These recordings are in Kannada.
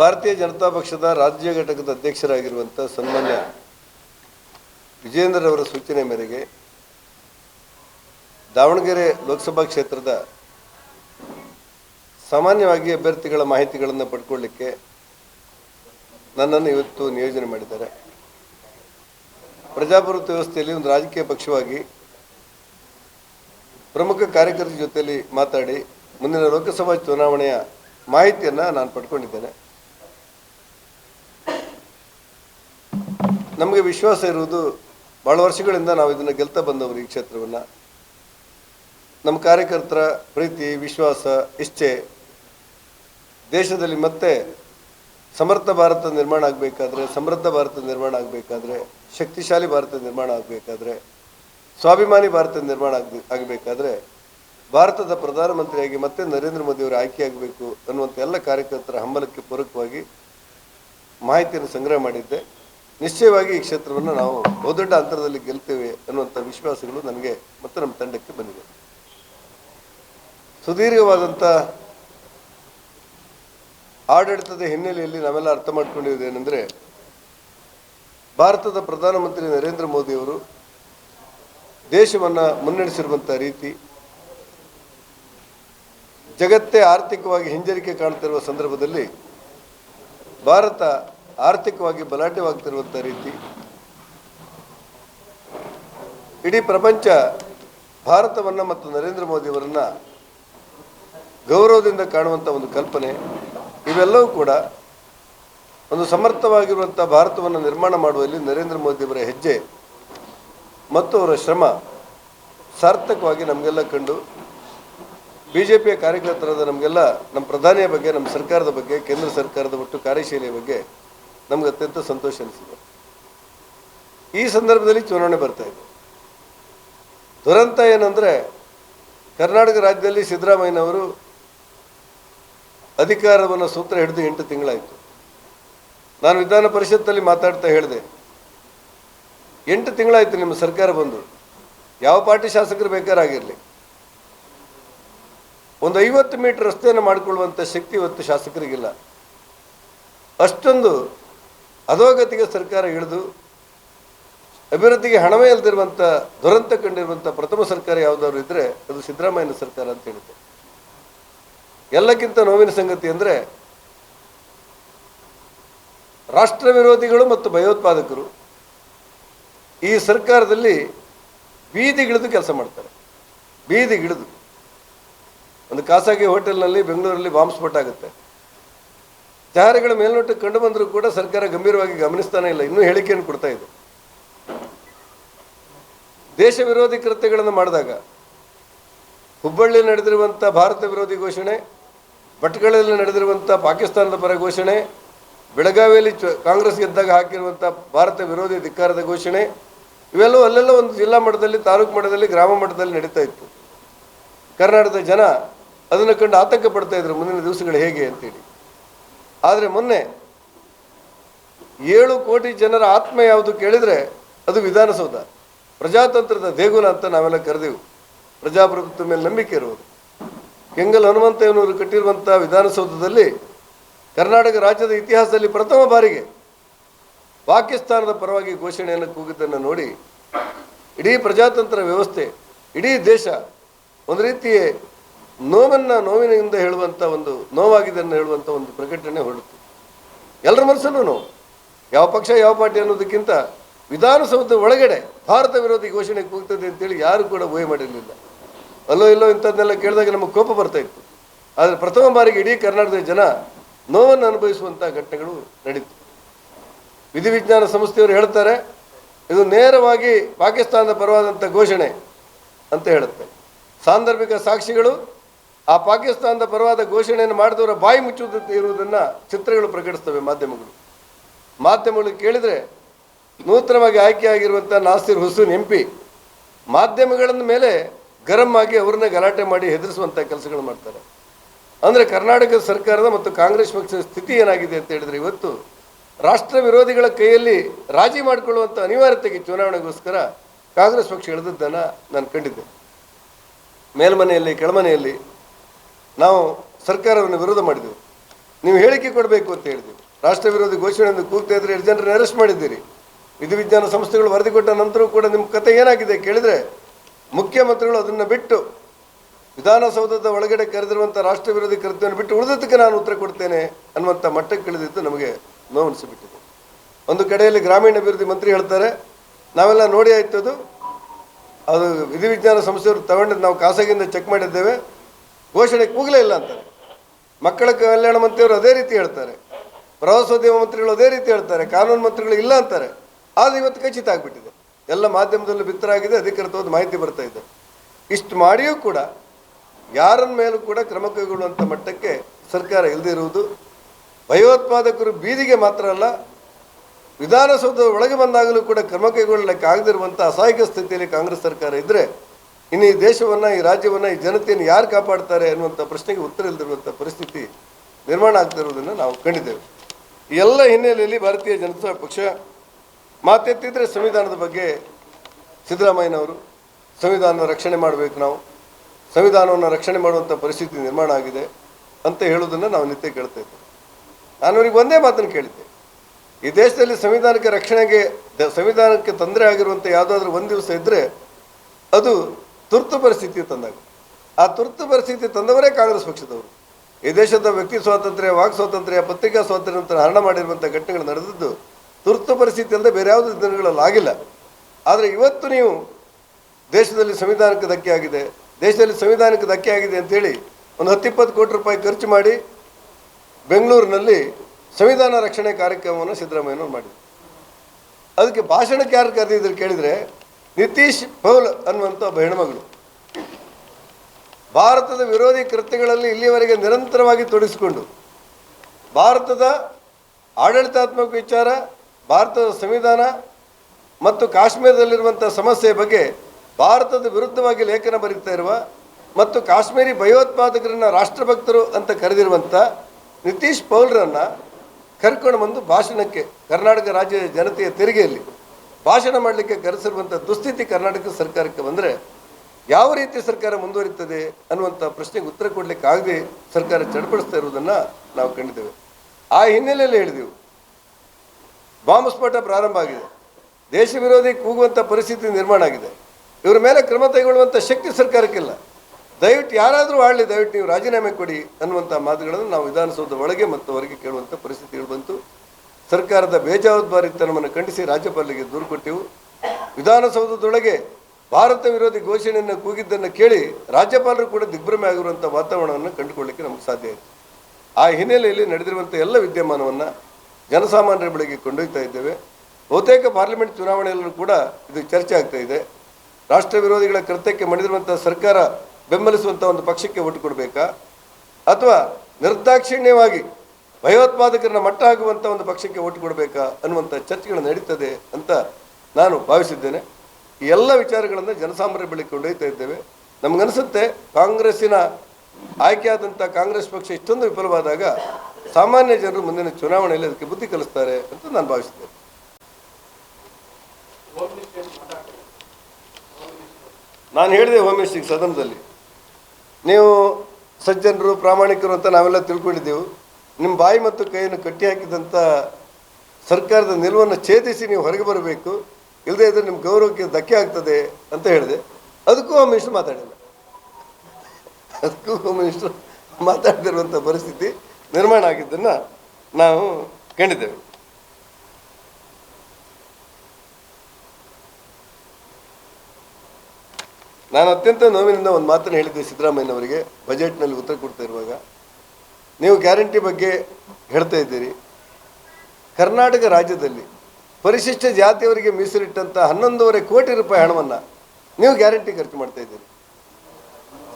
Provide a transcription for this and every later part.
ಭಾರತೀಯ ಜನತಾ ಪಕ್ಷದ ರಾಜ್ಯ ಘಟಕದ ಅಧ್ಯಕ್ಷರಾಗಿರುವಂಥ ಸನ್ಮಾನ್ಯ ವಿಜೇಂದ್ರರವರ ಸೂಚನೆ ಮೇರೆಗೆ ದಾವಣಗೆರೆ ಲೋಕಸಭಾ ಕ್ಷೇತ್ರದ ಸಾಮಾನ್ಯವಾಗಿ ಅಭ್ಯರ್ಥಿಗಳ ಮಾಹಿತಿಗಳನ್ನು ಪಡ್ಕೊಳ್ಳಿಕ್ಕೆ ನನ್ನನ್ನು ಇವತ್ತು ನಿಯೋಜನೆ ಮಾಡಿದ್ದಾರೆ. ಪ್ರಜಾಪ್ರಭುತ್ವ ವ್ಯವಸ್ಥೆಯಲ್ಲಿ ಒಂದು ರಾಜಕೀಯ ಪಕ್ಷವಾಗಿ ಪ್ರಮುಖ ಕಾರ್ಯಕರ್ತರ ಜೊತೆಯಲ್ಲಿ ಮಾತಾಡಿ ಮುಂದಿನ ಲೋಕಸಭಾ ಚುನಾವಣೆಯ ಮಾಹಿತಿಯನ್ನು ನಾನು ಪಡ್ಕೊಂಡಿದ್ದೇನೆ. ನಮಗೆ ವಿಶ್ವಾಸ ಇರುವುದು ಭಾಳ ವರ್ಷಗಳಿಂದ ನಾವು ಇದನ್ನು ಗೆಲ್ತಾ ಬಂದವರು ಈ ಕ್ಷೇತ್ರವನ್ನು. ನಮ್ಮ ಕಾರ್ಯಕರ್ತರ ಪ್ರೀತಿ, ವಿಶ್ವಾಸ, ಇಚ್ಛೆ, ದೇಶದಲ್ಲಿ ಮತ್ತೆ ಸಮರ್ಥ ಭಾರತ ನಿರ್ಮಾಣ ಆಗಬೇಕಾದ್ರೆ, ಸಮೃದ್ಧ ಭಾರತ ನಿರ್ಮಾಣ ಆಗಬೇಕಾದ್ರೆ, ಶಕ್ತಿಶಾಲಿ ಭಾರತ ನಿರ್ಮಾಣ ಆಗಬೇಕಾದ್ರೆ, ಸ್ವಾಭಿಮಾನಿ ಭಾರತ ನಿರ್ಮಾಣ ಆಗ ಆಗಬೇಕಾದ್ರೆ ಭಾರತದ ಪ್ರಧಾನಮಂತ್ರಿಯಾಗಿ ಮತ್ತೆ ನರೇಂದ್ರ ಮೋದಿಯವರು ಆಯ್ಕೆಯಾಗಬೇಕು ಅನ್ನುವಂಥ ಎಲ್ಲ ಕಾರ್ಯಕರ್ತರ ಹಂಬಲಕ್ಕೆ ಪೂರಕವಾಗಿ ಮಾಹಿತಿಯನ್ನು ಸಂಗ್ರಹ ಮಾಡಿದ್ದೆ. ನಿಶ್ಚಯವಾಗಿ ಈ ಕ್ಷೇತ್ರವನ್ನು ನಾವು ಬಹುದೊಡ್ಡ ಅಂತರದಲ್ಲಿ ಗೆಲ್ತೇವೆ ಅನ್ನುವಂಥ ವಿಶ್ವಾಸಗಳು ನನಗೆ ಮತ್ತು ನಮ್ಮ ತಂಡಕ್ಕೆ ಬಂದಿದೆ. ಸುದೀರ್ಘವಾದಂಥ ಆಡಳಿತದ ಹಿನ್ನೆಲೆಯಲ್ಲಿ ನಾವೆಲ್ಲ ಅರ್ಥ ಮಾಡ್ಕೊಂಡಿದ್ದೇನೆಂದರೆ ಭಾರತದ ಪ್ರಧಾನಮಂತ್ರಿ ನರೇಂದ್ರ ಮೋದಿಯವರು ದೇಶವನ್ನು ಮುನ್ನಡೆಸಿರುವಂಥ ರೀತಿ, ಜಗತ್ತೇ ಆರ್ಥಿಕವಾಗಿ ಹಿಂಜರಿಕೆ ಕಾಣ್ತಿರುವ ಸಂದರ್ಭದಲ್ಲಿ ಭಾರತ ಆರ್ಥಿಕವಾಗಿ ಬಲಾಢ್ಯವಾಗ್ತಿರುವಂಥ ರೀತಿ. ಇಡೀ ಪ್ರಪಂಚ ಭಾರತವನ್ನು ಮತ್ತು ನರೇಂದ್ರ ಮೋದಿಯವರನ್ನು ಗೌರವದಿಂದ ಕಾಣುವಂಥ ಒಂದು ಕಲ್ಪನೆ, ಇವೆಲ್ಲವೂ ಕೂಡ ಒಂದು ಸಮರ್ಥವಾಗಿರುವಂಥ ಭಾರತವನ್ನು ನಿರ್ಮಾಣ ಮಾಡುವಲ್ಲಿ ನರೇಂದ್ರ ಮೋದಿಯವರ ಹೆಜ್ಜೆ ಮತ್ತು ಅವರ ಶ್ರಮ ಸಾರ್ಥಕವಾಗಿ ನಮಗೆಲ್ಲ ಕಂಡು ಬಿ ಜೆ ಪಿಯ ಕಾರ್ಯಕರ್ತರಾದ ನಮಗೆಲ್ಲ ನಮ್ಮ ಪ್ರಧಾನಿಯ ಬಗ್ಗೆ ನಮ್ಮ ಸರ್ಕಾರದ ಬಗ್ಗೆ, ಕೇಂದ್ರ ಸರ್ಕಾರದ ಒಟ್ಟು ಕಾರ್ಯಶೈಲಿಯ ಬಗ್ಗೆ ನಮ್ಗೆ ಅತ್ಯಂತ ಸಂತೋಷ ಅನಿಸಿದೆ. ಈ ಸಂದರ್ಭದಲ್ಲಿ ಚುನಾವಣೆ ಬರ್ತಾ ಇದೆ. ದುರಂತ ಏನಂದರೆ, ಕರ್ನಾಟಕ ರಾಜ್ಯದಲ್ಲಿ ಸಿದ್ದರಾಮಯ್ಯನವರು ಅಧಿಕಾರವನ್ನು ಸೂತ್ರ ಹಿಡಿದು ಎಂಟು ತಿಂಗಳಾಯಿತು. ನಾನು ವಿಧಾನ ಪರಿಷತ್ತಲ್ಲಿ ಮಾತಾಡ್ತಾ ಹೇಳಿದೆ, ಎಂಟು ತಿಂಗಳಾಯಿತು ನಿಮ್ಮ ಸರ್ಕಾರ ಬಂದು. ಯಾವ ಪಾರ್ಟಿ ಶಾಸಕರು ಬೇಕಾರಾಗಿರಲಿ. ಒಂದು ಐವತ್ತು ಮೀಟರ್ ರಸ್ತೆಯನ್ನು ಮಾಡಿಕೊಳ್ಳುವಂಥ ಶಕ್ತಿ ಇವತ್ತು ಶಾಸಕರಿಗಿಲ್ಲ. ಅಷ್ಟೊಂದು ಅಧೋಗತಿಗೆ ಸರ್ಕಾರ ಇಳಿದು ಅಭಿವೃದ್ಧಿಗೆ ಹಣವೇ ಇಲ್ದಿರುವಂಥ ದುರಂತ ಕಂಡಿರುವಂಥ ಪ್ರಥಮ ಸರ್ಕಾರ ಯಾವುದಾದ್ರು ಇದ್ದರೆ ಅದು ಸಿದ್ದರಾಮಯ್ಯನ ಸರ್ಕಾರ ಅಂತ ಹೇಳಿದೆ ಎಲ್ಲಕ್ಕಿಂತ ನೋವಿನ ಸಂಗತಿ ಅಂದರೆ ರಾಷ್ಟ್ರ ವಿರೋಧಿಗಳು ಮತ್ತು ಭಯೋತ್ಪಾದಕರು ಈ ಸರ್ಕಾರದಲ್ಲಿ ಬೀದಿಗಿಳಿದು ಕೆಲಸ ಮಾಡ್ತಾರೆ. ಬೀದಿಗಿಳಿದು ಒಂದು ಖಾಸಗಿ ಹೋಟೆಲ್ನಲ್ಲಿ ಬೆಂಗಳೂರಲ್ಲಿ ಬಾಂಬ್ ಸ್ಫೋಟ ಆಗುತ್ತೆ. ಚಹರೆಗಳ ಮೇಲ್ನೋಟಕ್ಕೆ ಕಂಡು ಬಂದರೂ ಕೂಡ ಸರ್ಕಾರ ಗಂಭೀರವಾಗಿ ಗಮನಿಸ್ತಾನೆ ಇಲ್ಲ. ಇನ್ನೂ ಹೇಳಿಕೆಯನ್ನು ಕೊಡ್ತಾ ಇದೆ. ದೇಶ ವಿರೋಧಿ ಕೃತ್ಯಗಳನ್ನು ಮಾಡಿದಾಗ ಹುಬ್ಬಳ್ಳಿ ನಡೆದಿರುವಂಥ ಭಾರತ ವಿರೋಧಿ ಘೋಷಣೆ ಭಟ್ಕಳಲ್ಲಿ ನಡೆದಿರುವಂಥ ಪಾಕಿಸ್ತಾನದ ಪರ ಘೋಷಣೆ, ಬೆಳಗಾವಿಯಲ್ಲಿ ಚ, ಕಾಂಗ್ರೆಸ್ ಗೆದ್ದಾಗ ಹಾಕಿರುವಂಥ ಭಾರತ ವಿರೋಧಿ ಧಿಕ್ಕಾರದ ಘೋಷಣೆ, ಇವೆಲ್ಲವೂ ಅಲ್ಲೆಲ್ಲ ಒಂದು ಜಿಲ್ಲಾ ಮಟ್ಟದಲ್ಲಿ, ತಾಲೂಕು ಮಟ್ಟದಲ್ಲಿ, ಗ್ರಾಮ ಮಟ್ಟದಲ್ಲಿ ನಡೀತಾ ಇತ್ತು. ಕರ್ನಾಟಕದ ಜನ ಅದನ್ನು ಕಂಡು ಆತಂಕ ಪಡ್ತಾ ಇದ್ರು ಮುಂದಿನ ದಿವಸಗಳು ಹೇಗೆ ಅಂತೇಳಿ. ಆದರೆ ಮೊನ್ನೆ ಏಳು ಕೋಟಿ ಜನರ ಆತ್ಮ ಯಾವುದು ಕೇಳಿದರೆ ಅದು ವಿಧಾನಸೌಧ. ಪ್ರಜಾತಂತ್ರದ ದೇಗುಲ ಅಂತ ನಾವೆಲ್ಲ ಕರೆದೆವು. ಪ್ರಜಾಪ್ರಭುತ್ವ ಮೇಲೆ ನಂಬಿಕೆ ಇರುವುದು. ಕೆಂಗಲ್ ಹನುಮಂತಯ್ಯನವರು ಕಟ್ಟಿರುವಂಥ ವಿಧಾನಸೌಧದಲ್ಲಿ ಕರ್ನಾಟಕ ರಾಜ್ಯದ ಇತಿಹಾಸದಲ್ಲಿ ಪ್ರಥಮ ಬಾರಿಗೆ ಪಾಕಿಸ್ತಾನದ ಪರವಾಗಿ ಘೋಷಣೆಯನ್ನು ಕೂಗಿದ್ದನ್ನು ನೋಡಿ ಇಡೀ ಪ್ರಜಾತಂತ್ರ ವ್ಯವಸ್ಥೆ, ಇಡೀ ದೇಶ ಒಂದು ರೀತಿ ನೋವನ್ನು ನೋವಿನಿಂದ ಹೇಳುವಂಥ ಒಂದು ನೋವಾಗಿದೆ ಅನ್ನೋ ಹೇಳುವಂಥ ಒಂದು ಪ್ರಕಟಣೆ ಹೊರಡಿತು ಎಲ್ಲರ ಮನಸ್ಸಲ್ಲೂ ನೋವು. ಯಾವ ಪಕ್ಷ, ಯಾವ ಪಾರ್ಟಿ ಅನ್ನೋದಕ್ಕಿಂತ ವಿಧಾನಸೌಧದ ಒಳಗಡೆ ಭಾರತ ವಿರೋಧಿ ಘೋಷಣೆ ಕೂಗ್ತದೆ ಅಂತೇಳಿ ಯಾರು ಕೂಡ ಊಹೆ ಮಾಡಿರಲಿಲ್ಲ. ಅಲ್ಲೋ ಇಲ್ಲೋ ಇಂಥದ್ದನ್ನೆಲ್ಲ ಕೇಳಿದಾಗ ನಮಗೆ ಕೋಪ ಬರ್ತಾ ಇತ್ತು. ಆದರೆ ಪ್ರಥಮ ಬಾರಿಗೆ ಇಡೀ ಕರ್ನಾಟಕದ ಜನ ನೋವನ್ನು ಅನುಭವಿಸುವಂಥ ಘಟನೆಗಳು ನಡೀತು. ವಿಧಿವಿಜ್ಞಾನ ಸಂಸ್ಥೆಯವರು ಹೇಳ್ತಾರೆ, ಇದು ನೇರವಾಗಿ ಪಾಕಿಸ್ತಾನದ ಪರವಾದಂಥ ಘೋಷಣೆ ಅಂತ ಹೇಳುತ್ತೆ. ಸಾಂದರ್ಭಿಕ ಸಾಕ್ಷಿಗಳು ಆ ಪಾಕಿಸ್ತಾನದ ಪರವಾದ ಘೋಷಣೆಯನ್ನು ಮಾಡಿದವರ ಬಾಯಿ ಮುಚ್ಚುವುದು ಇರುವುದನ್ನು ಚಿತ್ರಗಳು ಪ್ರಕಟಿಸ್ತವೆ ಮಾಧ್ಯಮಗಳು. ಮಾಧ್ಯಮಗಳು ಕೇಳಿದರೆ ನೂತನವಾಗಿ ಆಯ್ಕೆಯಾಗಿರುವಂಥ ನಾಸಿರ್ ಹುಸೇನ್ ಎಂ ಪಿ ಮಾಧ್ಯಮಗಳ ಮೇಲೆ ಗರಂ ಆಗಿ ಅವ್ರನ್ನ ಗಲಾಟೆ ಮಾಡಿ ಹೆದರಿಸುವಂಥ ಕೆಲಸಗಳು ಮಾಡ್ತಾರೆ. ಅಂದರೆ ಕರ್ನಾಟಕ ಸರ್ಕಾರದ ಮತ್ತು ಕಾಂಗ್ರೆಸ್ ಪಕ್ಷದ ಸ್ಥಿತಿ ಏನಾಗಿದೆ ಅಂತ ಹೇಳಿದ್ರೆ ಇವತ್ತು ರಾಷ್ಟ್ರ ವಿರೋಧಿಗಳ ಕೈಯಲ್ಲಿ ರಾಜಿ ಮಾಡಿಕೊಳ್ಳುವಂಥ ಅನಿವಾರ್ಯತೆಗೆ ಚುನಾವಣೆಗೋಸ್ಕರ ಕಾಂಗ್ರೆಸ್ ಪಕ್ಷ ಎಳೆದದ್ದನ್ನು ನಾನು ಕಂಡಿದ್ದೆ. ಮೇಲ್ಮನೆಯಲ್ಲಿ, ಕೆಳಮನೆಯಲ್ಲಿ ನಾವು ಸರ್ಕಾರವನ್ನು ವಿರೋಧ ಮಾಡಿದೆವು. ನೀವು ಹೇಳಿಕೆ ಕೊಡಬೇಕು ಅಂತ ಹೇಳಿದ್ವಿ. ರಾಷ್ಟ್ರ ವಿರೋಧಿ ಘೋಷಣೆಯನ್ನು ಕೂಗ್ತಾ ಇದ್ರೆ ಎರಡು ಜನರನ್ನು ಅರೆಸ್ಟ್ ಮಾಡಿದ್ದೀರಿ. ವಿಧಿವಿಜ್ಞಾನ ಸಂಸ್ಥೆಗಳು ವರದಿ ಕೊಟ್ಟ ನಂತರ ಕೂಡ ನಿಮ್ಮ ಕತೆ ಏನಾಗಿದೆ ಕೇಳಿದರೆ ಮುಖ್ಯಮಂತ್ರಿಗಳು ಅದನ್ನು ಬಿಟ್ಟು ವಿಧಾನಸೌಧದ ಒಳಗಡೆ ಕರೆದಿರುವಂಥ ರಾಷ್ಟ್ರ ವಿರೋಧಿ ಕೃತ್ಯವನ್ನು ಬಿಟ್ಟು ಉಳಿದದಕ್ಕೆ ನಾನು ಉತ್ತರ ಕೊಡ್ತೇನೆ ಅನ್ನುವಂಥ ಮಟ್ಟಕ್ಕೆ ಇಳಿದಿದ್ದು ನಮಗೆ ನೋವನಿಸಿಬಿಟ್ಟಿದೆ ಒಂದು ಕಡೆಯಲ್ಲಿ ಗ್ರಾಮೀಣಾಭಿವೃದ್ಧಿ ಮಂತ್ರಿ ಹೇಳ್ತಾರೆ, ನಾವೆಲ್ಲ ನೋಡಿ ಆಯ್ತು ಅದು ಅದು ವಿಧಿವಿಜ್ಞಾನ ಸಂಸ್ಥೆಯವರು ತಗೊಂಡಿದ್ದು ನಾವು ಖಾಸಗಿಯಿಂದ ಚೆಕ್ ಮಾಡಿದ್ದೇವೆ. ಘೋಷಣೆ ಕೂಗಲೇ ಇಲ್ಲ ಅಂತಾರೆ. ಮಕ್ಕಳ ಕಲ್ಯಾಣ ಮಂತ್ರಿಯವರು ಅದೇ ರೀತಿ ಹೇಳ್ತಾರೆ. ಪ್ರವಾಸೋದ್ಯಮ ಮಂತ್ರಿಗಳು ಅದೇ ರೀತಿ ಹೇಳ್ತಾರೆ. ಕಾನೂನು ಮಂತ್ರಿಗಳು ಇಲ್ಲ ಅಂತಾರೆ. ಆದರೆ ಇವತ್ತು ಖಚಿತ ಆಗಿಬಿಟ್ಟಿದೆ. ಎಲ್ಲ ಮಾಧ್ಯಮದಲ್ಲಿ ಬಿತ್ತರಾಗಿದೆ, ಅಧಿಕೃತವಾದ ಮಾಹಿತಿ ಬರ್ತಾ ಇದೆ. ಇಷ್ಟು ಮಾಡಿಯೂ ಕೂಡ ಯಾರನ್ನ ಮೇಲೂ ಕೂಡ ಕ್ರಮ ಕೈಗೊಳ್ಳುವಂಥ ಮಟ್ಟಕ್ಕೆ ಸರ್ಕಾರ ಇಲ್ಲದಿರುವುದು ಭಯೋತ್ಪಾದಕರು ಬೀದಿಗೆ ಮಾತ್ರ ಅಲ್ಲ, ವಿಧಾನಸೌಧದ ಒಳಗೆ ಬಂದಾಗಲೂ ಕೂಡ ಕ್ರಮ ಕೈಗೊಳ್ಳಲಿಕ್ಕೆ ಆಗದಿರುವಂಥ ಅಸಹಾಯಕ ಸ್ಥಿತಿಯಲ್ಲಿ ಕಾಂಗ್ರೆಸ್ ಸರ್ಕಾರ ಇದ್ದರೆ ಇನ್ನು ಈ ದೇಶವನ್ನು, ಈ ರಾಜ್ಯವನ್ನು, ಈ ಜನತೆಯನ್ನು ಯಾರು ಕಾಪಾಡ್ತಾರೆ ಅನ್ನುವಂಥ ಪ್ರಶ್ನೆಗೆ ಉತ್ತರ ಇಲ್ಲದಿರುವಂಥ ಪರಿಸ್ಥಿತಿ ನಿರ್ಮಾಣ ಆಗ್ತಿರುವುದನ್ನು ನಾವು ಕಂಡಿದ್ದೇವೆ. ಎಲ್ಲ ಹಿನ್ನೆಲೆಯಲ್ಲಿ ಭಾರತೀಯ ಜನತಾ ಪಕ್ಷ ಮಾತೆತ್ತಿದ್ರೆ ಸಂವಿಧಾನದ ಬಗ್ಗೆ ಸಿದ್ದರಾಮಯ್ಯನವರು, ಸಂವಿಧಾನವನ್ನು ರಕ್ಷಣೆ ಮಾಡಬೇಕು ನಾವು, ಸಂವಿಧಾನವನ್ನು ರಕ್ಷಣೆ ಮಾಡುವಂಥ ಪರಿಸ್ಥಿತಿ ನಿರ್ಮಾಣ ಆಗಿದೆ ಅಂತ ಹೇಳೋದನ್ನು ನಾವು ನಿತ್ಯ ಕೇಳ್ತಾ ಇದ್ದೇವೆ. ನಾನು ಅವ್ರಿಗೆ ಒಂದೇ ಮಾತನ್ನು ಕೇಳಿದ್ದೆ. ಈ ದೇಶದಲ್ಲಿ ಸಂವಿಧಾನಕ್ಕೆ ರಕ್ಷಣೆಗೆ, ಸಂವಿಧಾನಕ್ಕೆ ತೊಂದರೆ ಆಗಿರುವಂಥ ಯಾವುದಾದ್ರೂ ಒಂದು ದಿವಸ ಇದ್ದರೆ ಅದು ತುರ್ತು ಪರಿಸ್ಥಿತಿ ತಂದಾಗ. ಆ ತುರ್ತು ಪರಿಸ್ಥಿತಿ ತಂದವರೇ ಕಾಂಗ್ರೆಸ್ ಪಕ್ಷದವರು. ಈ ದೇಶದ ವ್ಯಕ್ತಿ ಸ್ವಾತಂತ್ರ್ಯ, ವಾಕ್ ಸ್ವಾತಂತ್ರ್ಯ, ಪತ್ರಿಕಾ ಸ್ವಾತಂತ್ರ್ಯ ಅಂತ ಹರಣ ಮಾಡಿರುವಂಥ ಘಟನೆಗಳು ನಡೆದಿದ್ದು ತುರ್ತು ಪರಿಸ್ಥಿತಿ ಅಂದರೆ ಬೇರೆ ಯಾವುದೇ ದಿನಗಳಲ್ಲಿ ಆಗಿಲ್ಲ. ಆದರೆ ಇವತ್ತು ನೀವು ದೇಶದಲ್ಲಿ ಸಂವಿಧಾನಕ್ಕೆ ಧಕ್ಕೆ ಆಗಿದೆ, ದೇಶದಲ್ಲಿ ಸಂವಿಧಾನಕ್ಕೆ ಧಕ್ಕೆ ಆಗಿದೆ ಅಂತೇಳಿ ಒಂದು ಹತ್ತಿಪ್ಪತ್ತು ಕೋಟಿ ರೂಪಾಯಿ ಖರ್ಚು ಮಾಡಿ ಬೆಂಗಳೂರಿನಲ್ಲಿ ಸಂವಿಧಾನ ರಕ್ಷಣೆ ಕಾರ್ಯಕ್ರಮವನ್ನು ಸಿದ್ದರಾಮಯ್ಯನವರು ಮಾಡಿದರು. ಅದಕ್ಕೆ ಭಾಷಣಕ್ಕೆ ಯಾರು ಕರೆದಿದ್ರು ಕೇಳಿದರೆ ನಿತೀಶ್ ಪೌಲ್ ಅನ್ನುವಂಥ ಒಬ್ಬ ಹೆಣ್ಮಗಳು. ಭಾರತದ ವಿರೋಧಿ ಕೃತ್ಯಗಳಲ್ಲಿ ಇಲ್ಲಿಯವರೆಗೆ ನಿರಂತರವಾಗಿ ತೊಡಗಿಸಿಕೊಂಡು, ಭಾರತದ ಆಡಳಿತಾತ್ಮಕ ವಿಚಾರ, ಭಾರತದ ಸಂವಿಧಾನ ಮತ್ತು ಕಾಶ್ಮೀರದಲ್ಲಿರುವಂಥ ಸಮಸ್ಯೆ ಬಗ್ಗೆ ಭಾರತದ ವಿರುದ್ಧವಾಗಿ ಲೇಖನ ಬರೀತಾ ಇರುವ ಮತ್ತು ಕಾಶ್ಮೀರಿ ಭಯೋತ್ಪಾದಕರನ್ನ ರಾಷ್ಟ್ರಭಕ್ತರು ಅಂತ ಕರೆದಿರುವಂಥ ನಿತೀಶ್ ಪೌಲ್ರನ್ನು ಕರ್ಕೊಂಡು ಬಂದು ಭಾಷಣಕ್ಕೆ ಕರ್ನಾಟಕ ರಾಜ್ಯದ ಜನತೆಯ ತೆರಿಗೆಯಲ್ಲಿ ಭಾಷಣ ಮಾಡಲಿಕ್ಕೆ ಕರೆಸಿರುವಂಥ ದುಸ್ಥಿತಿ ಕರ್ನಾಟಕ ಸರ್ಕಾರಕ್ಕೆ ಬಂದರೆ ಯಾವ ರೀತಿ ಸರ್ಕಾರ ಮುಂದುವರಿತದೆ ಅನ್ನುವಂಥ ಪ್ರಶ್ನೆಗೆ ಉತ್ತರ ಕೊಡಲಿಕ್ಕೆ ಆಗದೆ ಸರ್ಕಾರ ಚಡಪಡಿಸ್ತಾ ಇರುವುದನ್ನು ನಾವು ಕಂಡಿದ್ದೇವೆ. ಆ ಹಿನ್ನೆಲೆಯಲ್ಲಿ ಹೇಳಿದೆವು. ಬಾಂಬ್ ಸ್ಫೋಟ ಪ್ರಾರಂಭ ಆಗಿದೆ. ದೇಶ ವಿರೋಧಿ ಕೂಗುವಂಥ ಪರಿಸ್ಥಿತಿ ನಿರ್ಮಾಣ ಆಗಿದೆ. ಇವರ ಮೇಲೆ ಕ್ರಮ ಕೈಗೊಳ್ಳುವಂಥ ಶಕ್ತಿ ಸರ್ಕಾರಕ್ಕಿಲ್ಲ. ದಯವಿಟ್ಟು ಯಾರಾದರೂ ಆಡಲಿ ದಯವಿಟ್ಟು ನೀವು ರಾಜೀನಾಮೆ ಕೊಡಿ ಅನ್ನುವಂಥ ಮಾತುಗಳನ್ನು ನಾವು ವಿಧಾನಸೌಧದ ಒಳಗೆ ಮತ್ತು ಹೊರಗೆ ಕೇಳುವಂಥ ಪರಿಸ್ಥಿತಿಗಳು ಬಂತು. ಸರ್ಕಾರದ ಬೇಜವಾಬ್ದಾರಿತನವನ್ನು ಖಂಡಿಸಿ ರಾಜ್ಯಪಾಲರಿಗೆ ದೂರು ಕೊಟ್ಟೆವು. ವಿಧಾನಸೌಧದೊಳಗೆ ಭಾರತ ವಿರೋಧಿ ಘೋಷಣೆಯನ್ನು ಕೂಗಿದ್ದನ್ನು ಕೇಳಿ ರಾಜ್ಯಪಾಲರು ಕೂಡ ದಿಗ್ಭ್ರಮೆ ಆಗಿರುವಂಥ ವಾತಾವರಣವನ್ನು ಕಂಡುಕೊಳ್ಳಿಕ್ಕೆ ನಮಗೆ ಸಾಧ್ಯ ಆಯಿತು. ಆ ಹಿನ್ನೆಲೆಯಲ್ಲಿ ನಡೆದಿರುವಂಥ ಎಲ್ಲ ವಿದ್ಯಮಾನವನ್ನು ಜನಸಾಮಾನ್ಯರ ಬಳಿಗೆ ಕೊಂಡೊಯ್ತಾ ಇದ್ದೇವೆ. ಬಹುತೇಕ ಪಾರ್ಲಿಮೆಂಟ್ ಚುನಾವಣೆಯಲ್ಲೂ ಕೂಡ ಇದು ಚರ್ಚೆ ಆಗ್ತಾ ಇದೆ. ರಾಷ್ಟ್ರ ವಿರೋಧಿಗಳ ಕೃತ್ಯಕ್ಕೆ ಮಣಿದಿರುವಂಥ ಸರ್ಕಾರ ಬೆಂಬಲಿಸುವಂಥ ಒಂದು ಪಕ್ಷಕ್ಕೆ ಒಟ್ಟು ಕೊಡಬೇಕಾ? ಅಥವಾ ನಿರ್ದಾಕ್ಷಿಣ್ಯವಾಗಿ ಭಯೋತ್ಪಾದಕರನ್ನ ಮಟ್ಟ ಹಾಕುವಂತ ಒಂದು ಪಕ್ಷಕ್ಕೆ ಓಟು ಕೊಡಬೇಕಾ ಅನ್ನುವಂಥ ಚರ್ಚೆಗಳು ನಡೀತದೆ ಅಂತ ನಾನು ಭಾವಿಸಿದ್ದೇನೆ. ಈ ಎಲ್ಲ ವಿಚಾರಗಳನ್ನು ಜನಸಾಮಾನ್ಯರ ಬಳಿ ಕೊಂಡೊಯ್ತಾ ಇದ್ದೇವೆ. ನಮಗನಿಸುತ್ತೆ ಕಾಂಗ್ರೆಸ್ಸಿನ ಆಯ್ಕೆಯಾದಂಥ ಕಾಂಗ್ರೆಸ್ ಪಕ್ಷ ಇಷ್ಟೊಂದು ವಿಫಲವಾದಾಗ ಸಾಮಾನ್ಯ ಜನರು ಮುಂದಿನ ಚುನಾವಣೆಯಲ್ಲಿ ಅದಕ್ಕೆ ಬುದ್ಧಿ ಕಲಿಸ್ತಾರೆ ಅಂತ ನಾನು ಭಾವಿಸಿದ್ದೇನೆ. ನಾನು ಹೇಳಿದೆ ಹೋಮ್ ಮಿನಿಸ್ಟ್ರಿಗೆ ಸದನದಲ್ಲಿ. ನೀವು ಸಜ್ಜನರು ಪ್ರಾಮಾಣಿಕರು ಅಂತ ನಾವೆಲ್ಲ ತಿಳ್ಕೊಂಡಿದ್ದೆವು. ನಿಮ್ಮ ಬಾಯಿ ಮತ್ತು ಕೈಯನ್ನು ಕಟ್ಟಿ ಹಾಕಿದಂಥ ಸರ್ಕಾರದ ನಿಲುವನ್ನು ಛೇದಿಸಿ ನೀವು ಹೊರಗೆ ಬರಬೇಕು. ಇಲ್ಲದೇ ಇದ್ರೆ ನಿಮ್ಮ ಗೌರವಕ್ಕೆ ಧಕ್ಕೆ ಆಗ್ತದೆ ಅಂತ ಹೇಳಿದೆ. ಅದಕ್ಕೂ ಆ ಮಿನಿಸ್ಟರ್ ಮಾತಾಡಿಲ್ಲ. ಅದಕ್ಕೂ ಮಿನಿಸ್ಟರ್ ಮಾತಾಡದಿರುವಂಥ ಪರಿಸ್ಥಿತಿ ನಿರ್ಮಾಣ ಆಗಿದ್ದನ್ನು ನಾವು ಕಂಡಿದ್ದೇವೆ. ನಾನು ಅತ್ಯಂತ ನೋವಿನಿಂದ ಒಂದು ಮಾತನ್ನು ಹೇಳಿದ್ದೆ ಸಿದ್ದರಾಮಯ್ಯನವರಿಗೆ. ಬಜೆಟ್ನಲ್ಲಿ ಉತ್ತರ ಕೊಡ್ತಾ ಇರುವಾಗ. ನೀವು ಗ್ಯಾರಂಟಿ ಬಗ್ಗೆ ಹೇಳ್ತಾ ಇದ್ದೀರಿ. ಕರ್ನಾಟಕ ರಾಜ್ಯದಲ್ಲಿ ಪರಿಶಿಷ್ಟ ಜಾತಿಯವರಿಗೆ ಮೀಸಲಿಟ್ಟಂಥ ಹನ್ನೊಂದೂವರೆ ಕೋಟಿ ರೂಪಾಯಿ ಹಣವನ್ನು ನೀವು ಗ್ಯಾರಂಟಿ ಖರ್ಚು ಮಾಡ್ತಾ ಇದ್ದೀರಿ.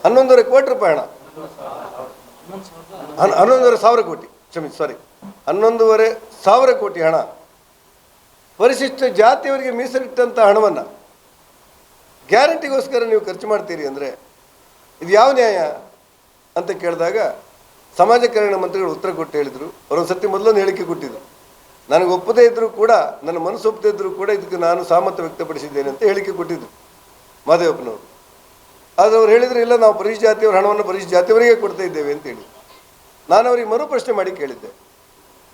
ಹನ್ನೊಂದೂವರೆ ಕೋಟಿ ರೂಪಾಯಿ ಹಣ. ಹನ್- ಹನ್ನೊಂದೂವರೆ ಸಾವಿರ ಕೋಟಿ ಕ್ಷಮಿಸಿ ಸಾರಿ ಹನ್ನೊಂದೂವರೆ ಸಾವಿರ ಕೋಟಿ ಹಣ. ಪರಿಶಿಷ್ಟ ಜಾತಿಯವರಿಗೆ ಮೀಸಲಿಟ್ಟಂಥ ಹಣವನ್ನು ಗ್ಯಾರಂಟಿಗೋಸ್ಕರ ನೀವು ಖರ್ಚು ಮಾಡ್ತೀರಿ ಅಂದರೆ ಇದು ಯಾವ ನ್ಯಾಯ ಅಂತ ಕೇಳಿದಾಗ ಸಮಾಜ ಕಲ್ಯಾಣ ಮಂತ್ರಿಗಳು ಉತ್ತರ ಕೊಟ್ಟು ಹೇಳಿದರು. ಅವರೊಂದು ಸತಿ ಮೊದಲೊಂದು ಹೇಳಿಕೆ ಕೊಟ್ಟಿದ್ರು. ನನಗೆ ಒಪ್ಪದೇ ಇದ್ದರೂ ಕೂಡ, ನನ್ನ ಮನಸ್ಸು ಒಪ್ಪದೇ ಇದ್ದರೂ ಕೂಡ ಇದಕ್ಕೆ ನಾನು ಸಹಮತ ವ್ಯಕ್ತಪಡಿಸಿದ್ದೇನೆ ಅಂತ ಹೇಳಿಕೆ ಕೊಟ್ಟಿದ್ರು ಮಾದೇವಪ್ಪನವರು. ಆದರೆ ಅವ್ರು ಹೇಳಿದರೆ, ಇಲ್ಲ, ನಾವು ಪರೀಶ್ ಜಾತಿಯವ್ರ, ಹಣವನ್ನು ಪರೀಶ್ ಜಾತಿಯವರಿಗೆ ಕೊಡ್ತಾ ಇದ್ದೇವೆ ಅಂತ ಹೇಳಿ. ನಾನು ಅವರಿಗೆ ಮರು ಪ್ರಶ್ನೆ ಮಾಡಿ ಕೇಳಿದ್ದೆ.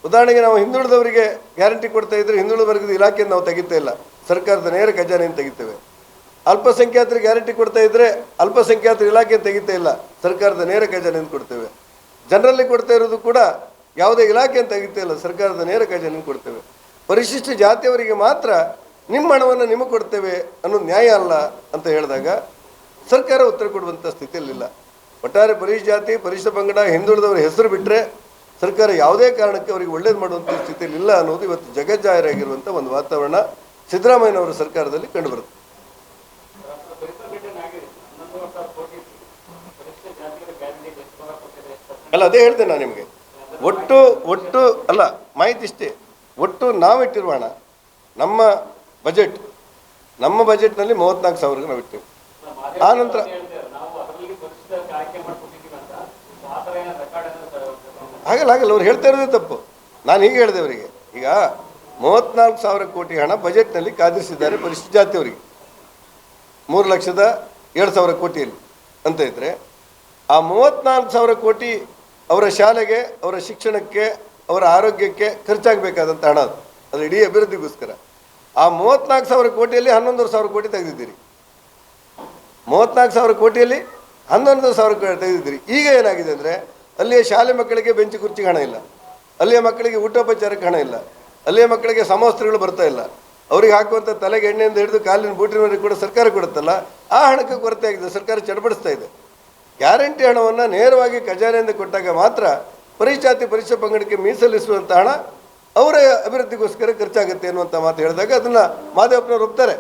ಉದಾಹರಣೆಗೆ ನಾವು ಹಿಂದುಳಿದವರಿಗೆ ಗ್ಯಾರಂಟಿ ಕೊಡ್ತಾ ಇದ್ದರೆ ಹಿಂದುಳಿದ ವರ್ಗದ ಇಲಾಖೆಯನ್ನು ನಾವು ತೆಗಿತಾ ಇಲ್ಲ. ಸರ್ಕಾರದ ನೇರ ಖಜಾನೆಯನ್ನು ತೆಗಿತೇವೆ. ಅಲ್ಪಸಂಖ್ಯಾತರಿಗೆ ಗ್ಯಾರಂಟಿ ಕೊಡ್ತಾ ಇದ್ದರೆ ಅಲ್ಪಸಂಖ್ಯಾತರ ಇಲಾಖೆಯನ್ನು ತೆಗಿತಾ ಇಲ್ಲ. ಸರ್ಕಾರದ ನೇರ ಖಜಾನೆಯನ್ನು ಕೊಡ್ತೇವೆ. ಜನರಲ್ಲಿ ಕೊಡ್ತಾ ಇರೋದು ಕೂಡ ಯಾವುದೇ ಇಲಾಖೆಯನ್ನು ಅಂತ ಇಲ್ಲ, ಸರ್ಕಾರದ ನೇರ ಖಜಾನೆ ಕೊಡ್ತೇವೆ. ಪರಿಶಿಷ್ಟ ಜಾತಿಯವರಿಗೆ ಮಾತ್ರ ನಿಮ್ಮ ಹಣವನ್ನು ನಿಮಗೆ ಕೊಡ್ತೇವೆ ಅನ್ನೋದು ನ್ಯಾಯ ಅಲ್ಲ ಅಂತ ಹೇಳಿದಾಗ ಸರ್ಕಾರ ಉತ್ತರ ಕೊಡುವಂಥ ಸ್ಥಿತಿಯಲ್ಲಿಲ್ಲ ಒಟ್ಟಾರೆ ಪರಿಶಿಷ್ಟ ಜಾತಿ, ಪರಿಶಿಷ್ಟ ಪಂಗಡ, ಹಿಂದುಳಿದವರ ಹೆಸರು ಬಿಟ್ಟರೆ ಸರ್ಕಾರ ಯಾವುದೇ ಕಾರಣಕ್ಕೆ ಅವರಿಗೆ ಒಳ್ಳೇದು ಮಾಡುವಂಥ ಸ್ಥಿತಿಯಲ್ಲಿಲ್ಲ ಅನ್ನೋದು ಇವತ್ತು ಜಗಜ್ಜಾಹೀರಾಗಿರುವಂಥ ಒಂದು ವಾತಾವರಣ ಸಿದ್ದರಾಮಯ್ಯನವರ ಸರ್ಕಾರದಲ್ಲಿ ಕಂಡುಬರುತ್ತೆ ಅಲ್ಲ, ಅದೇ ಹೇಳ್ದೆ ನಾನು ನಿಮಗೆ. ಒಟ್ಟು ಒಟ್ಟು, ಅಲ್ಲ, ಮಾಹಿತಿ ಇಷ್ಟೇ. ಒಟ್ಟು ನಾವಿಟ್ಟಿರುವ ಹಣ, ನಮ್ಮ ಬಜೆಟ್ ನಮ್ಮ ಬಜೆಟ್ನಲ್ಲಿ ಮೂವತ್ನಾಲ್ಕು ಸಾವಿರಕ್ಕೆ ನಾವು ಇಟ್ಟೇವೆ ಆ ನಂತರ ಹಾಗಲ್ಲ ಹಾಗಲ್ಲ, ಅವ್ರು ಹೇಳ್ತಾ ಇರೋದೇ ತಪ್ಪು. ನಾನು ಹೀಗೆ ಹೇಳಿದೆ ಅವರಿಗೆ. ಈಗ ಮೂವತ್ನಾಲ್ಕು ಸಾವಿರ ಕೋಟಿ ಹಣ ಬಜೆಟ್ನಲ್ಲಿ ಕಾದಿರಿಸಿದ್ದಾರೆ ಪರಿಶಿಷ್ಟ ಜಾತಿಯವರಿಗೆ ಮೂರು ಲಕ್ಷದ ಏಳು ಸಾವಿರ ಕೋಟಿಯಲ್ಲಿ ಅಂತ ಇದ್ದರೆ ಆ ಮೂವತ್ನಾಲ್ಕು ಸಾವಿರ ಕೋಟಿ ಅವರ ಶಾಲೆಗೆ, ಅವರ ಶಿಕ್ಷಣಕ್ಕೆ, ಅವರ ಆರೋಗ್ಯಕ್ಕೆ ಖರ್ಚಾಗಬೇಕಾದಂಥ ಹಣ ಅದು. ಅದು ಇಡೀ ಅಭಿವೃದ್ಧಿಗೋಸ್ಕರ. ಆ ಮೂವತ್ನಾಲ್ಕು ಸಾವಿರ ಕೋಟಿಯಲ್ಲಿ ಹನ್ನೊಂದೂವರೆ ಸಾವಿರ ಕೋಟಿ ತೆಗೆದಿದ್ದೀರಿ. ಮೂವತ್ನಾಲ್ಕು ಸಾವಿರ ಕೋಟಿಯಲ್ಲಿ ಹನ್ನೊಂದು ಸಾವಿರ ಕೋಟಿ ತೆಗೆದಿದ್ದೀರಿ. ಈಗ ಏನಾಗಿದೆ ಅಂದರೆ, ಅಲ್ಲಿಯ ಶಾಲೆ ಮಕ್ಕಳಿಗೆ ಬೆಂಚು ಕುರ್ಚಿಗೆ ಹಣ ಇಲ್ಲ. ಅಲ್ಲಿಯ ಮಕ್ಕಳಿಗೆ ಊಟೋಪಚಾರಕ್ಕೆ ಹಣ ಇಲ್ಲ. ಅಲ್ಲಿಯ ಮಕ್ಕಳಿಗೆ ಸಮವಸ್ತ್ರಗಳು ಬರ್ತಾ ಇಲ್ಲ. ಅವ್ರಿಗೆ ಹಾಕುವಂಥ ತಲೆಗೆ ಎಣ್ಣೆಯಿಂದ ಹಿಡಿದು ಕಾಲಿನ ಬೂಟಿನವರೆಗೆ ಕೂಡ ಸರ್ಕಾರ ಕೊಡುತ್ತಲ್ಲ, ಆ ಹಣಕ್ಕೆ ಕೊರತೆ ಆಗಿದೆ ಸರ್ಕಾರ ಚಡಪಡಿಸ್ತಾ ಇದೆ. ಗ್ಯಾರಂಟಿ ಹಣವನ್ನು ನೇರವಾಗಿ ಖಜಾನೆಯಿಂದ ಕೊಟ್ಟಾಗ ಮಾತ್ರ ಪರಿಜಾತಿ ಪರಿಷ ಪಂಗಡಕ್ಕೆ ಮೀಸಲಿಸುವಂಥ ಹಣ ಅವರ ಅಭಿವೃದ್ಧಿಗೋಸ್ಕರ ಖರ್ಚಾಗುತ್ತೆ ಅನ್ನುವಂಥ ಮಾತು ಹೇಳಿದಾಗ ಅದನ್ನು ಮಾದೇವಪ್ಪನವ್ರು ಒಪ್ತಾರೆ.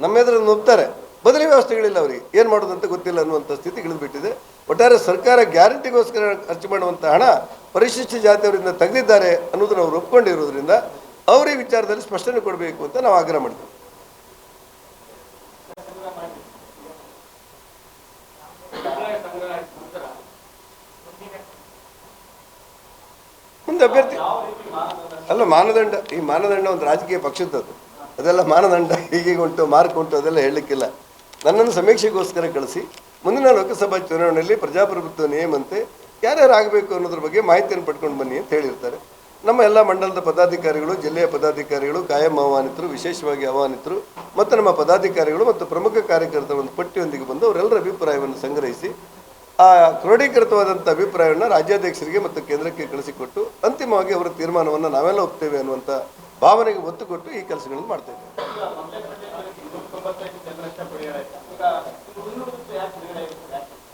ನಮ್ಮ ಎದುರನ್ನು ಒಪ್ತಾರೆ. ಬದಲಿ ವ್ಯವಸ್ಥೆಗಳಿಲ್ಲ ಅವರಿಗೆ. ಏನು ಮಾಡೋದಂತ ಗೊತ್ತಿಲ್ಲ ಅನ್ನುವಂಥ ಸ್ಥಿತಿ ಇಳಿದುಬಿಟ್ಟಿದೆ ಒಟ್ಟಾರೆ ಸರ್ಕಾರ ಗ್ಯಾರಂಟಿಗೋಸ್ಕರ ಖರ್ಚು ಮಾಡುವಂಥ ಹಣ ಪರಿಶಿಷ್ಟ ಜಾತಿಯವರಿಂದ ತೆಗೆದಿದ್ದಾರೆ ಅನ್ನೋದನ್ನು ಅವರು ಒಪ್ಕೊಂಡಿರೋದ್ರಿಂದ ಅವರೇ ವಿಚಾರದಲ್ಲಿ ಸ್ಪಷ್ಟನೆ ಕೊಡಬೇಕು ಅಂತ ನಾವು ಆಗ್ರಹ ಮಾಡ್ತೀವಿ. ಮುಂದೆ ಅಭ್ಯರ್ಥಿ. ಅಲ್ಲ, ಮಾನದಂಡ, ಈ ಮಾನದಂಡ ಒಂದು ರಾಜಕೀಯ ಪಕ್ಷದದ್ದು ಅದೆಲ್ಲ ಮಾನದಂಡ ಹೀಗೆ ಉಂಟು, ಮಾರ್ಕ್ ಉಂಟು, ಅದೆಲ್ಲ ಹೇಳಲಿಕ್ಕಿಲ್ಲ. ನನ್ನನ್ನು ಸಮೀಕ್ಷೆಗೋಸ್ಕರ ಕಳಿಸಿ, ಮುಂದಿನ ಲೋಕಸಭಾ ಚುನಾವಣೆಯಲ್ಲಿ ಪ್ರಜಾಪ್ರಭುತ್ವ ನಿಯಮಂತೆ ಯಾರ್ಯಾರು ಆಗಬೇಕು ಅನ್ನೋದ್ರ ಬಗ್ಗೆ ಮಾಹಿತಿಯನ್ನು ಪಡ್ಕೊಂಡು ಬನ್ನಿ ಅಂತ ಹೇಳಿರ್ತಾರೆ. ನಮ್ಮ ಎಲ್ಲ ಮಂಡಲದ ಪದಾಧಿಕಾರಿಗಳು, ಜಿಲ್ಲೆಯ ಪದಾಧಿಕಾರಿಗಳು, ಕಾಯಂ ಆಹ್ವಾನಿತರು, ವಿಶೇಷವಾಗಿ ಆಹ್ವಾನಿತರು, ಮತ್ತು ನಮ್ಮ ಪದಾಧಿಕಾರಿಗಳು ಮತ್ತು ಪ್ರಮುಖ ಕಾರ್ಯಕರ್ತರ ಒಂದು ಪಟ್ಟಿಯೊಂದಿಗೆ ಬಂದು ಅವರೆಲ್ಲರ ಅಭಿಪ್ರಾಯವನ್ನು ಸಂಗ್ರಹಿಸಿ ಆ ಕ್ರೋಢೀಕೃತವಾದಂಥ ಅಭಿಪ್ರಾಯವನ್ನು ರಾಜ್ಯಾಧ್ಯಕ್ಷರಿಗೆ ಮತ್ತು ಕೇಂದ್ರಕ್ಕೆ ಕಳಿಸಿಕೊಟ್ಟು ಅಂತಿಮವಾಗಿ ಅವರ ತೀರ್ಮಾನವನ್ನು ನಾವೆಲ್ಲ ಒಪ್ತೇವೆ ಅನ್ನುವಂಥ ಭಾವನೆಗೆ ಒತ್ತು ಕೊಟ್ಟು ಈ ಕೆಲಸಗಳನ್ನು ಮಾಡ್ತಾ ಇದ್ದೇವೆ.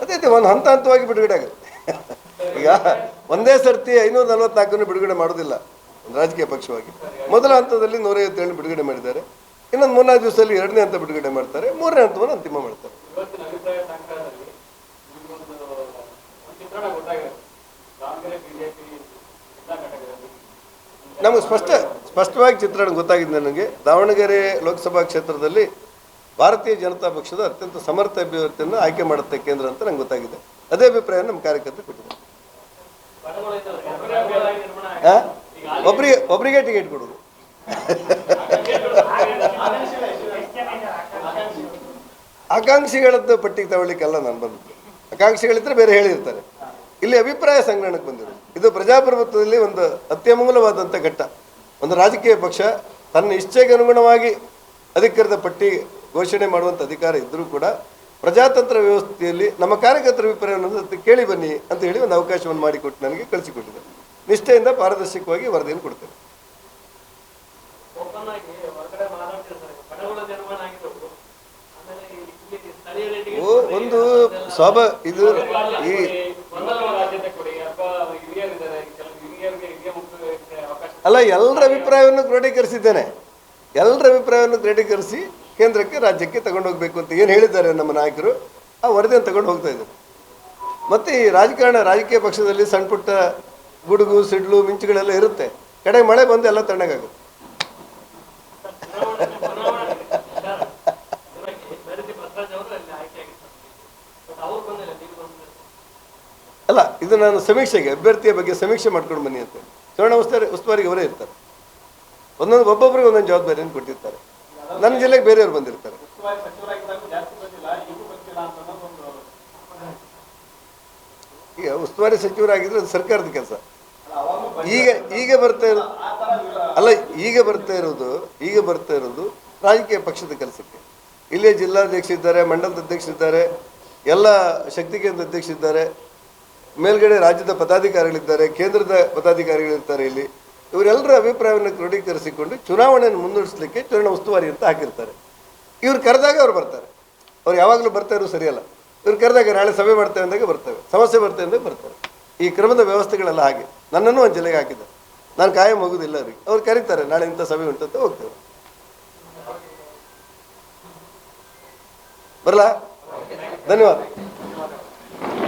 ಅದೇ ಅದೇ, ಒಂದು ಹಂತ ಹಂತವಾಗಿ ಬಿಡುಗಡೆ ಆಗುತ್ತೆ. ಈಗ ಒಂದೇ ಸರ್ತಿ ಐನೂರ ನಲವತ್ನಾಲ್ಕನ್ನು ಬಿಡುಗಡೆ ಮಾಡೋದಿಲ್ಲ ರಾಜಕೀಯ ಪಕ್ಷವಾಗಿ. ಮೊದಲ ಹಂತದಲ್ಲಿ ನೂರೈವತ್ತೇಳು ಬಿಡುಗಡೆ ಮಾಡಿದ್ದಾರೆ. ಇನ್ನೊಂದು ಮೂರ್ನಾಲ್ಕು ದಿವಸದಲ್ಲಿ ಎರಡನೇ ಹಂತ ಬಿಡುಗಡೆ ಮಾಡ್ತಾರೆ. ಮೂರನೇ ಹಂತವನ್ನು ಅಂತಿಮ ಮಾಡ್ತಾರೆ ಇವತ್ತಿನ ಅಭಿಪ್ರಾಯ ಸಂಗ್ರಹದಲ್ಲಿ ನಿಮಗೊಂದು ಒಂದು ಚಿತ್ರಣ ಗೊತ್ತಾಗಿರುತ್ತೆ ದಾವಣಗೆರೆ ಬಿಜೆಪಿ ಜಿಲ್ಲಾ ಘಟಕದಲ್ಲಿ ನಮಗೆ ಸ್ಪಷ್ಟ, ಸ್ಪಷ್ಟವಾಗಿ ಚಿತ್ರಣ ಗೊತ್ತಾಗಿದೆ ನನಗೆ, ದಾವಣಗೆರೆ ಲೋಕಸಭಾ ಕ್ಷೇತ್ರದಲ್ಲಿ ಭಾರತೀಯ ಜನತಾ ಪಕ್ಷದ ಅತ್ಯಂತ ಸಮರ್ಥ ಅಭ್ಯರ್ಥಿಯನ್ನು ಆಯ್ಕೆ ಮಾಡುತ್ತೆ ಕೇಂದ್ರ ಅಂತ ನಂಗೆ ಗೊತ್ತಾಗಿದೆ. ಅದೇ ಅಭಿಪ್ರಾಯ ನಮ್ಮ ಕಾರ್ಯಕರ್ತರು ಕೊಟ್ಟಿದ್ದಾರೆ. ಆ? ಒಬ್ರಿಗೆ ಒಬ್ರಿಗೆ ಟಿಕೆಟ್ ಕೊಡೋದು. ಆಕಾಂಕ್ಷಿಗಳದ್ದು ಪಟ್ಟಿಗೆ ತಗೊಳ್ಳಿಕ್ಕೆಲ್ಲ ನಾನು ಬಂದು. ಆಕಾಂಕ್ಷಿಗಳಿದ್ರೆ ಬೇರೆ ಹೇಳಿರ್ತಾರೆ. ಇಲ್ಲಿ ಅಭಿಪ್ರಾಯ ಸಂಗ್ರಹಣಕ್ಕೆ ಬಂದಿರೋದು. ಇದು ಪ್ರಜಾಪ್ರಭುತ್ವದಲ್ಲಿ ಒಂದು ಅತ್ಯಮೂಲವಾದಂಥ ಘಟ್ಟ. ಒಂದು ರಾಜಕೀಯ ಪಕ್ಷ ತನ್ನ ಇಚ್ಛೆಗೆ ಅನುಗುಣವಾಗಿ ಅಧಿಕೃತ ಪಟ್ಟಿ ಘೋಷಣೆ ಮಾಡುವಂಥ ಅಧಿಕಾರ ಇದ್ದರೂ ಕೂಡ ಪ್ರಜಾತಂತ್ರ ವ್ಯವಸ್ಥೆಯಲ್ಲಿ ನಮ್ಮ ಕಾರ್ಯಕರ್ತರ ಅಭಿಪ್ರಾಯವನ್ನು ಕೇಳಿ ಬನ್ನಿ ಅಂತ ಹೇಳಿ ಒಂದು ಅವಕಾಶವನ್ನು ಮಾಡಿಕೊಟ್ಟು ನನಗೆ ಕಳಿಸಿಕೊಟ್ಟಿದೆ ನಿಷ್ಠೆಯಿಂದ ಪಾರದರ್ಶಕವಾಗಿ ವರದಿಯನ್ನು ಕೊಡ್ತೇನೆ. ಒಂದು ಸ್ವಭ ಇದು ಈ ಅಲ್ಲ ಎಲ್ಲರ ಅಭಿಪ್ರಾಯವನ್ನು ಕ್ರೋಢೀಕರಿಸಿದ್ದೇನೆ ಎಲ್ಲರ ಅಭಿಪ್ರಾಯವನ್ನು ಕ್ರೋಢೀಕರಿಸಿ ಕೇಂದ್ರಕ್ಕೆ ರಾಜ್ಯಕ್ಕೆ ತಗೊಂಡು ಹೋಗಬೇಕು ಅಂತ ಏನು ಹೇಳಿದ್ದಾರೆ ನಮ್ಮ ನಾಯಕರು, ಆ ವರದಿಯನ್ನು ತಗೊಂಡು ಹೋಗ್ತಾ ಇದ್ದಾರೆ. ಮತ್ತು ಈ ರಾಜಕಾರಣ ರಾಜಕೀಯ ಪಕ್ಷದಲ್ಲಿ ಸಣ್ಣ ಪುಟ್ಟ ಗುಡುಗು, ಸಿಡ್ಲು, ಮಿಂಚುಗಳೆಲ್ಲ ಇರುತ್ತೆ. ಕಡೆ ಮಳೆ ಬಂದು ಎಲ್ಲ ತಣ್ಣಗಾಗುತ್ತೆ ಬೇರೆ ಬಸವರಾಜ್ ಅವರು ಅಲ್ಲಿ ಆಯ್ಕೆ ಆಗಿರ್ತಾರೆ ಬಟ್ ಅವ್ರು ಬಂದಿಲ್ಲ ನೀವು ಬಂದಿಲ್ಲ ಅಲ್ಲ, ಇದು ನಾನು ಸಮೀಕ್ಷೆಗೆ, ಅಭ್ಯರ್ಥಿಯ ಬಗ್ಗೆ ಸಮೀಕ್ಷೆ ಮಾಡ್ಕೊಂಡು ಬನ್ನಿ ಅಂತ ಚುನಾವಣಾ ಉಸ್ತುವಾರಿ, ಉಸ್ತುವಾರಿಗೆ ಅವರೇ ಇರ್ತಾರೆ. ಒಂದೊಂದು ಒಬ್ಬೊಬ್ಬರಿಗೆ ಒಂದೊಂದು ಜವಾಬ್ದಾರಿಯನ್ನು ಕೊಟ್ಟಿರ್ತಾರೆ. ನನ್ನ ಜಿಲ್ಲೆಗೆ ಬೇರೆಯವರು ಬಂದಿರ್ತಾರೆ. ಈಗ ಉಸ್ತುವಾರಿ ಸಚಿವರಾಗಿದ್ರೆ ಅದು ಸರ್ಕಾರದ ಕೆಲಸ. ಈಗ ಈಗ ಬರ್ತಾ ಇರೋ ಅಲ್ಲ, ಈಗ ಬರ್ತಾ ಇರೋದು, ಈಗ ಬರ್ತಾ ಇರೋದು ರಾಜಕೀಯ ಪಕ್ಷದ ಕೆಲಸಕ್ಕೆ. ಇಲ್ಲೇ ಜಿಲ್ಲಾಧ್ಯಕ್ಷ ಇದ್ದಾರೆ, ಮಂಡಲದ ಅಧ್ಯಕ್ಷರಿದ್ದಾರೆ ಎಲ್ಲ ಶಕ್ತಿ ಕೇಂದ್ರ ಅಧ್ಯಕ್ಷರಿದ್ದಾರೆ ಮೇಲ್ಗಡೆ ರಾಜ್ಯದ ಪದಾಧಿಕಾರಿಗಳಿದ್ದಾರೆ, ಕೇಂದ್ರದ ಪದಾಧಿಕಾರಿಗಳಿರ್ತಾರೆ ಇಲ್ಲಿ. ಇವರೆಲ್ಲರ ಅಭಿಪ್ರಾಯವನ್ನು ಕ್ರೋಢೀಕರಿಸಿಕೊಂಡು ಚುನಾವಣೆಯನ್ನು ಮುಂದುವರಿಸಲಿಕ್ಕೆ ಚುನಾವಣಾ ಉಸ್ತುವಾರಿ ಅಂತ ಹಾಕಿರ್ತಾರೆ. ಇವ್ರು ಕರೆದಾಗ ಅವ್ರು ಬರ್ತಾರೆ. ಅವ್ರು ಯಾವಾಗಲೂ ಬರ್ತಾ ಸರಿಯಲ್ಲ. ಇವ್ರು ಕರೆದಾಗ ನಾಳೆ ಸಭೆ ಮಾಡ್ತೇವೆ ಅಂದಾಗ ಬರ್ತವೆ. ಸಮಸ್ಯೆ ಬರ್ತೇವೆ ಅಂದಾಗ ಬರ್ತಾರೆ ಈ ಕ್ರಮದ ವ್ಯವಸ್ಥೆಗಳೆಲ್ಲ ಹಾಗೆ. ನನ್ನನ್ನು ಒಂದು ಜಿಲ್ಲೆಗೆ ಹಾಕಿದ್ದಾರೆ. ನಾನು ಕಾಯಂ ಹೋಗೋದಿಲ್ಲ ಅವ್ರಿಗೆ. ಅವ್ರು ಕರೀತಾರೆ, ನಾಳೆ ಇಂಥ ಸಭೆ ಉಂಟಂತ ಹೋಗ್ತೇವೆ. ಬರಲಾ? ಧನ್ಯವಾದ.